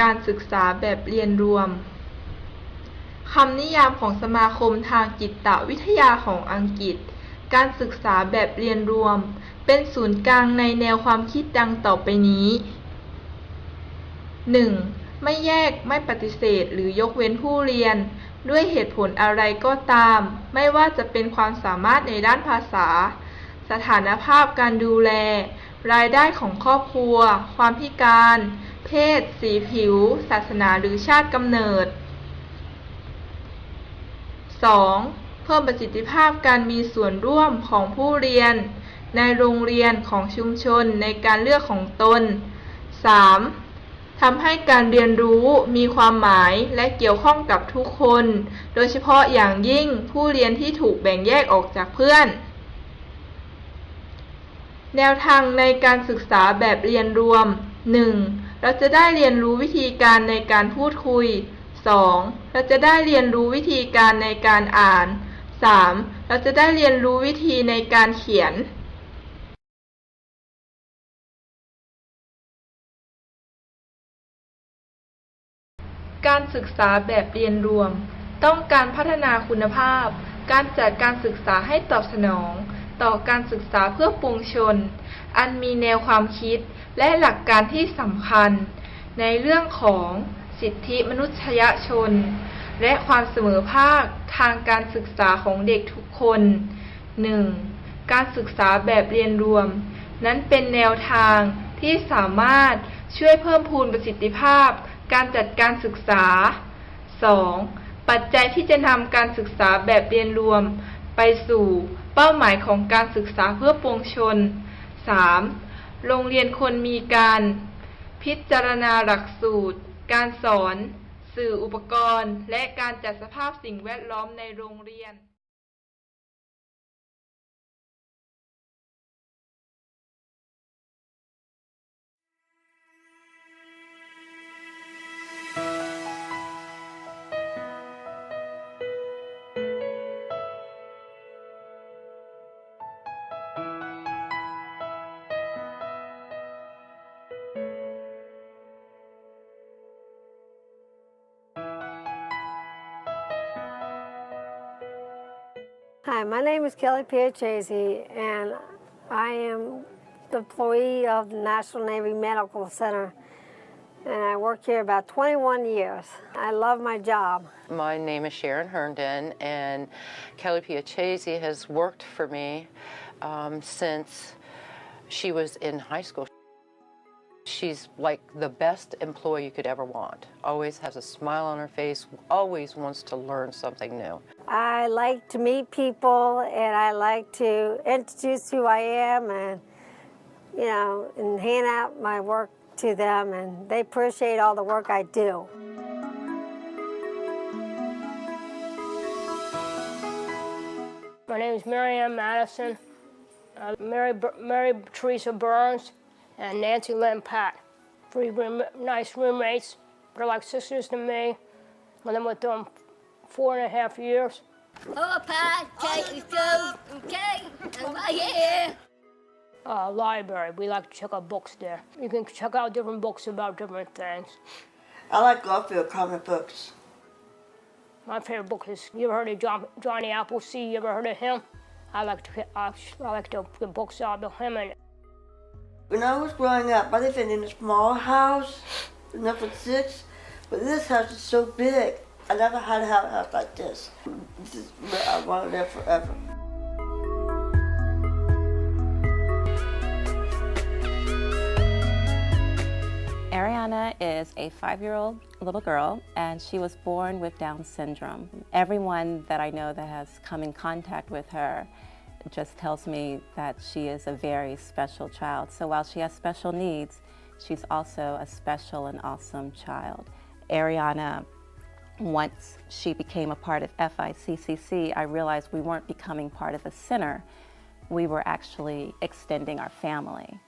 การศึกษาแบบเรียนรวม คำนิยามของสมาคมทางจิตวิทยาของอังกฤษ การศึกษาแบบเรียนรวม เป็นศูนย์กลางในแนวความคิดดังต่อไปนี้ 1. ไม่แยกไม่ปฏิเสธหรือยกเว้นผู้เรียน ด้วยเหตุผลอะไรก็ตาม ไม่ว่าจะเป็นความสามารถในด้านภาษา สถานภาพการดูแล รายได้ของครอบครัว ความพิการ เพศ สีผิว ศาสนาหรือชาติกำเนิด 2. เพิ่มประสิทธิภาพการมีส่วนร่วมของผู้เรียน ในโรงเรียนของชุมชนในการเลือกของตน 3. ทำให้การเรียนรู้มีความหมายและเกี่ยวข้องกับทุกคน โดยเฉพาะอย่างยิ่งผู้เรียนที่ถูกแบ่งแยกออกจากเพื่อน แนวทางในการศึกษาแบบเรียนรวม 1. เราจะได้เรียนรู้วิธีการในการพูดคุย 2. เราจะได้เรียนรู้วิธีการในการอ่าน 3. เราจะได้เรียนรู้วิธีในการเขียนการศึกษาแบบเรียนรวม ต้องการพัฒนาคุณภาพ การจัดการศึกษาให้ตอบสนอง ต่อการศึกษาเพื่อปวงชน อันมีแนวความคิดและหลักการที่สำคัญ ในเรื่องของสิทธิมนุษยชน และความเสมอภาคทางการศึกษาของเด็กทุกคน 1. การศึกษาแบบเรียนรวม นั้นเป็นแนวทางที่สามารถช่วยเพิ่มพูนประสิทธิภาพ การจัดการศึกษา 2. ปัจจัยที่จะนำการศึกษาแบบเรียนรวม ไปสู่เป้าหมายของการศึกษาเพื่อปวงชน 3. โรงเรียนควรมีการ พิจารณาหลักสูตร การสอน สื่ออุปกรณ์ และการจัดสภาพสิ่งแวดล้อมในโรงเรียน Hi, my name is Kelly Piacese, and I am the employee of the National Navy Medical Center, and I work here about 21 years. I love my job. My name is Sharon Herndon, and Kelly Piacese has worked for me um, since she was in high school. She's like the best employee you could ever want. Always has a smile on her face, always wants to learn something new. I like to meet people, and I like to introduce who I am, and you know, and hand out my work to them, and they appreciate all the work I do. My name is Mary Ann Madison, uh, Mary, Mary Teresa Burns, and Nancy Lynn Pat. Three room, nice roommates. They're like sisters to me. I've been with them four and a half years. Oh, Pat, take me through, okay? I'm right here. Uh, library. We like to check out books there. You can check out different books about different things. I like Garfield comic books. My favorite book is you ever heard of John, Johnny Appleseed? You ever heard of him? I like to I, I like to get books out of him and When I was growing up, I lived in a small house, number six, but this house is so big. I never had a house like this. This is where I want to live forever. Ariana is a five year old little girl, and she was born with Down syndrome. Everyone that I know that has come in contact with her just tells me that she is a very special child. So while she has special needs, she's also a special and awesome child. Ariana, once she became a part of FICCC, I realized we weren't becoming part of the center. We were actually extending our family.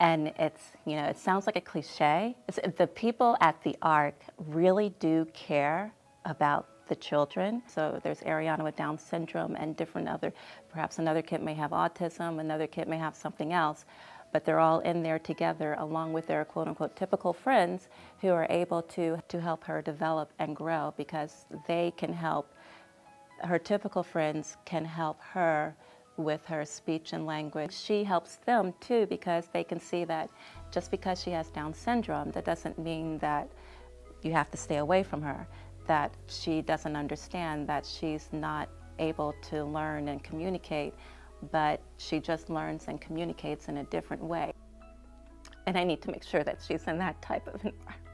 And it's, you know, it sounds like a cliche. It's, the people at the ARC really do care about the children. So there's Ariana with Down syndrome and different other, perhaps another kid may have autism, another kid may have something else, but they're all in there together along with their quote unquote typical friends who are able to, to help her develop and grow because they can help, her typical friends can help her with her speech and language. She helps them too because they can see that just because she has Down syndrome, that doesn't mean that you have to stay away from her, that she doesn't understand that she's not able to learn and communicate, but she just learns and communicates in a different way. And I need to make sure that she's in that type of environment.